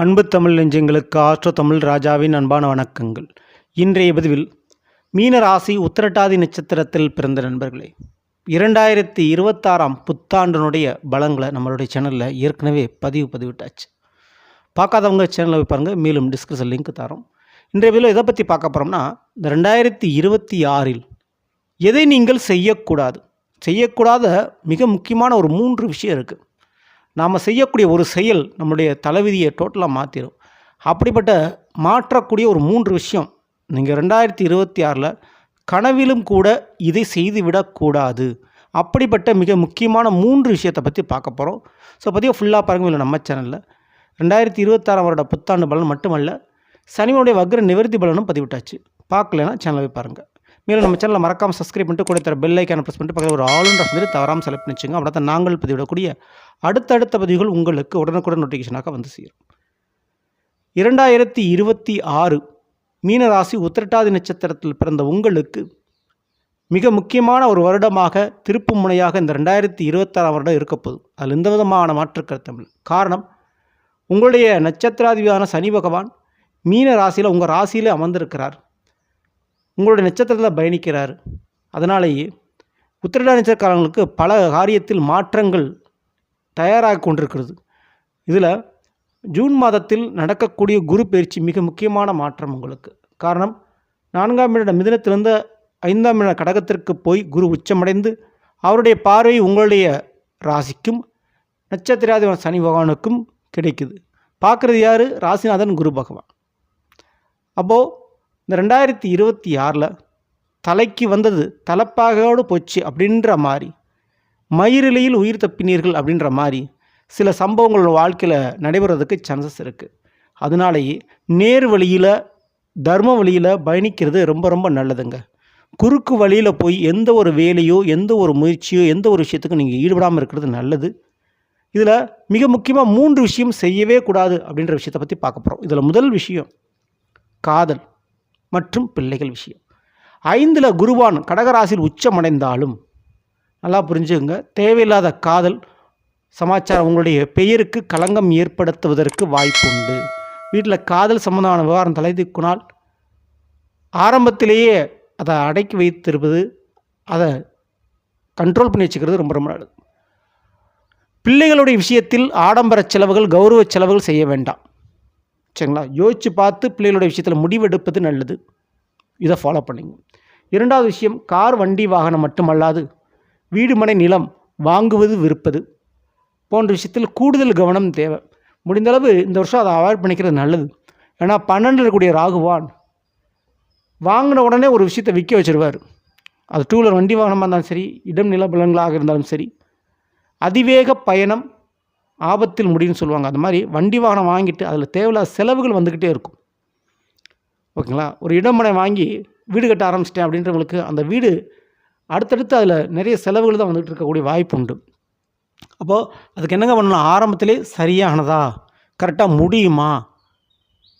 அன்பு தமிழ் நெஞ்சங்களுக்கு ஆற்ற தமிழ் ராஜாவின் அன்பான வணக்கங்கள். இன்றைய பதிவில் மீனராசி உத்திரட்டாதி நட்சத்திரத்தில் பிறந்த நண்பர்களே இரண்டாயிரத்தி இருபத்தாறாம் புத்தாண்டினுடைய பலங்களை நம்மளுடைய சேனலில் ஏற்கனவே பதிவு பதிவிட்டாச்சு. பார்க்காதவங்க சேனலில் வைப்பாருங்க பாருங்கள் மேலும் டிஸ்கிரிப்ஷன் லிங்க் தரோம். இன்றைய பதிவில் எதை பற்றி பார்க்க போகிறோம்னா இந்த ரெண்டாயிரத்தி இருபத்தி ஆறில் எதை நீங்கள் செய்யக்கூடாது? செய்யக்கூடாத மிக முக்கியமான ஒரு மூன்று விஷயம் இருக்குது நாம் செய்யக்கூடிய ஒரு செயல் நம்முடைய தலைவிதியை டோட்டலாக மாற்றிடும் அப்படிப்பட்ட மாற்றக்கூடிய ஒரு மூன்று விஷயம். நீங்கள் ரெண்டாயிரத்தி இருபத்தி ஆறில் கனவிலும் கூட இதை செய்துவிடக்கூடாது அப்படிப்பட்ட மிக முக்கியமான மூன்று விஷயத்தை பற்றி பார்க்க போகிறோம் ஸோ பற்றியும் ஃபுல்லாக பாருங்க இல்லை நம்ம சேனலில் ரெண்டாயிரத்தி இருபத்தாறாம் வருட புத்தாண்டு பலன் மட்டுமல்ல சனிவனுடைய வக்ர நிவர்த்தி பலனும் பதிவிட்டாச்சு. பார்க்கலன்னா சேனலை பாருங்கள் மேலும் நம்ம சேனலில் மறக்காமல் சப்ஸ்கிரைப் பண்ணிட்டு கூட தர பெல் ஐக்கான ப்ரெஸ் பண்ணிட்டு பக்கத்தில் ஒரு ஆளுன்ற சொல்லி தவறாமல் செலக்ட் பண்ணிச்சுங்க. அப்படின்னா தான் நாங்கள் பதிவிடக்கூடிய அடுத்தடுத்த பதிவுகள் உங்களுக்கு உடனுக்குடன் நோட்டிஃபிகேஷனாக வந்து சேரும். இரண்டாயிரத்தி இருபத்தி ஆறு மீனராசி உத்திரட்டாதி நட்சத்திரத்தில் பிறந்த உங்களுக்கு மிக முக்கியமான ஒரு வருடமாக திருப்பு முனையாக இந்த ரெண்டாயிரத்தி இருபத்தாறாம் வருடம் இருக்கப்போகுது அதில் எந்த விதமான மாற்று கருத்தும் காரணம் உங்களுடைய நட்சத்திராதிபதியான சனி பகவான் மீன ராசியில் உங்கள் ராசியில் அமர்ந்திருக்கிறார். உங்களுடைய நட்சத்திரத்தில் பயணிக்கிறார். அதனாலேயே உத்திரடா நட்சத்திரக்காரங்களுக்கு பல காரியத்தில் மாற்றங்கள் தயாராக கொண்டிருக்கிறது. இதில் ஜூன் மாதத்தில் நடக்கக்கூடிய குரு பயிற்சி மிக முக்கியமான மாற்றம் உங்களுக்கு. காரணம் நான்காம் இட மிதனத்திலிருந்து ஐந்தாம் இட கடகத்திற்கு போய் குரு உச்சமடைந்து அவருடைய பார்வை உங்களுடைய ராசிக்கும் நட்சத்திராதி சனி பகவானுக்கும் கிடைக்குது. பார்க்குறது யார்? ராசிநாதன் குரு பகவான். அப்போது இந்த ரெண்டாயிரத்தி இருபத்தி ஆறில் தலைக்கு வந்தது தலைப்பாகோடு போச்சு அப்படின்ற மாதிரி மயிரிலையில் உயிர் தப்பினீர்கள் அப்படின்ற மாதிரி சில சம்பவங்களோட வாழ்க்கையில் நடைபெறதுக்கு சான்சஸ் இருக்குது அதனாலேயே நேர் வழியில் தர்ம வழியில் பயணிக்கிறது ரொம்ப ரொம்ப நல்லதுங்க. குறுக்கு வழியில் போய் எந்த ஒரு வேலையோ எந்த ஒரு முயற்சியோ எந்த ஒரு விஷயத்துக்கும் நீங்கள் ஈடுபடாமல் இருக்கிறது நல்லது. இதில் மிக முக்கியமாக மூன்று விஷயம் செய்யவே கூடாது அப்படின்ற விஷயத்தை பற்றி பார்க்க போகிறோம் இதில் முதல் விஷயம் காதல். மற்றும் பிள்ளைகள் விஷயம். ஐந்தில் குருவான் கடகராசியில் உச்சமடைந்தாலும் நல்லா புரிஞ்சுங்க தேவையில்லாத காதல் சமாச்சாரம் உங்களுடைய பெயருக்கு களங்கம் ஏற்படுத்துவதற்கு வாய்ப்புண்டு. வீட்டில் காதல் சம்பந்தமான விவகாரம் தலைதிக்குனால் ஆரம்பத்திலேயே அதை அடக்கி வைத்திருப்பது அதை கண்ட்ரோல் பண்ணி வச்சுக்கிறது ரொம்ப ரொம்ப நல்லது. பிள்ளைகளுடைய விஷயத்தில் ஆடம்பர செலவுகள் கௌரவ செலவுகள் செய்ய வேண்டாம். சரிங்களா? யோசித்து பார்த்து பிள்ளைகளுடைய விஷயத்தில் முடிவெடுப்பது நல்லது. இதை ஃபாலோ பண்ணிங்க. இரண்டாவது விஷயம் கார் வண்டி வாகனம் மட்டுமல்லாது வீடு மனை நிலம் வாங்குவது விற்பது போன்ற விஷயத்தில் கூடுதல் கவனம் தேவை. முடிந்தளவு இந்த வருஷம் அதை அவாய்ட் பண்ணிக்கிறது நல்லது. ஏன்னா பன்னெண்டு இருக்கக்கூடிய ராகுவான் வாங்கின உடனே ஒரு விஷயத்தை விற்க வச்சிருவார். அது டூ வீலர் வண்டி வாகனமாக இருந்தாலும் சரி இடம் நில பலன்களாக இருந்தாலும் சரி அதிவேக பயணம் ஆபத்தில் முடியும்னு சொல்லுவாங்க. அந்த மாதிரி வண்டி வாகனம் வாங்கிட்டு அதில் தேவையில்லாத செலவுகள் வந்துக்கிட்டே இருக்கும். ஓகேங்களா? ஒரு இடமனை வாங்கி வீடு கட்ட ஆரம்பிச்சிட்டேன் அப்படின்றவங்களுக்கு அந்த வீடு அடுத்தடுத்து அதில் நிறைய செலவுகள் தான் வந்துகிட்டு இருக்கக்கூடிய வாய்ப்பு உண்டு. அப்போது அதுக்கு என்னங்க பண்ணலாம்? ஆரம்பத்திலே சரியானதா? கரெக்டாக முடியுமா?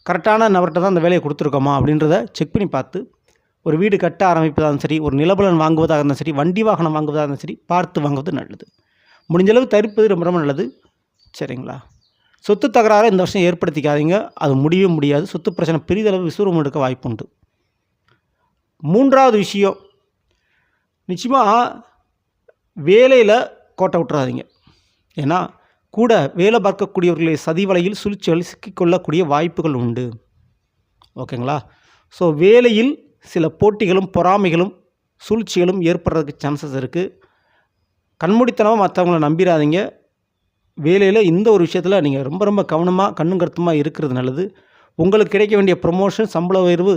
கரெக்டான நபர்கிட்ட தான் அந்த வேலையை கொடுத்துருக்கோமா? அப்படின்றத செக் பண்ணி பார்த்து ஒரு வீடு கட்ட ஆரம்பிப்பதாக சரி ஒரு நிலபலன் வாங்குவதாக இருந்தாலும் சரி வண்டி வாகனம் வாங்குவதாக இருந்தாலும் சரி பார்த்து வாங்குவது நல்லது. முடிஞ்சளவு தவிர்ப்பது ரொம்ப ரொம்ப நல்லது. சரிங்களா? சொத்து தகராறு இந்த வருஷம் ஏற்படுத்திக்காதீங்க. அது முடியவே முடியாது. சொத்து பிரச்சனை பெரிதளவு விசுவரம் எடுக்க வாய்ப்பு உண்டு மூன்றாவது விஷயம் நிச்சயமாக வேலையில் கோட்டை விட்டுறாதீங்க. ஏன்னா கூட வேலை பார்க்கக்கூடியவர்களை சதி வலையில் சிக்கிக்கொள்ளக்கூடிய வாய்ப்புகள் உண்டு. ஓகேங்களா? ஸோ வேலையில் சில போட்டிகளும் பொறாமைகளும் சூழ்ச்சிகளும் ஏற்படுறதுக்கு சான்சஸ் இருக்குது கண்மூடித்தனமாக மற்றவங்கள நம்பிடாதீங்க வேலையில் இந்த ஒரு விஷயத்தில் நீங்கள் ரொம்ப ரொம்ப கவனமாக கண்ணும் கருத்துமாக இருக்கிறது நல்லது. உங்களுக்கு கிடைக்க வேண்டிய ப்ரொமோஷன் சம்பள உயர்வு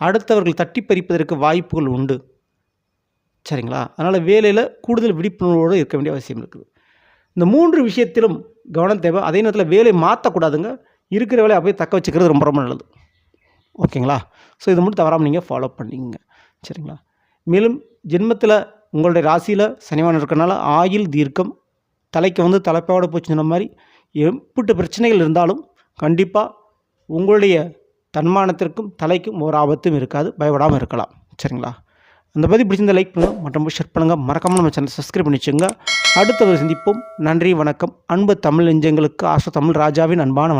அடுத்தவர்கள் தட்டி பறிப்பதற்கு வாய்ப்புகள் உண்டு. சரிங்களா? அதனால் வேலையில் கூடுதல் விழிப்புணர்வோடு இருக்க வேண்டிய அவசியம் இருக்குது. இந்த மூன்று விஷயத்திலும் கவனம் தேவை. அதே நேரத்தில் வேலையை மாற்றக்கூடாதுங்க இருக்கிற வேலையை அப்படியே தக்க வச்சுக்கிறது ரொம்ப ரொம்ப நல்லது. ஓகேங்களா? ஸோ இதை மட்டும் தவறாமல் நீங்கள் ஃபாலோ பண்ணிங்க சரிங்களா? மேலும் ஜென்மத்தில் உங்களுடைய ராசியில் சனிவானம் இருக்கிறனால ஆயில் தீர்க்கம் தலைக்கு வந்து தலைப்பாவோட போச்சு சொன்ன மாதிரி எப்பிட்டு பிரச்சனைகள் இருந்தாலும் கண்டிப்பாக உங்களுடைய தன்மானத்திற்கும் தலைக்கும் ஒரு ஆபத்தும் இருக்காது பயப்படாமல் இருக்கலாம். சரிங்களா? அந்த பற்றி பிடிச்சிருந்த லைக் பண்ணுங்கள் மற்றும் ஷேர் பண்ணுங்கள் மறக்காமல் நம்ம சேனல் சப்ஸ்கிரைப் பண்ணி வச்சுங்க அடுத்த ஒரு சந்திப்போம். நன்றி வணக்கம். அன்பு தமிழ் நெஞ்சங்களுக்கு ஆசை தமிழ் ராஜாவின் அன்பான வணக்கம்.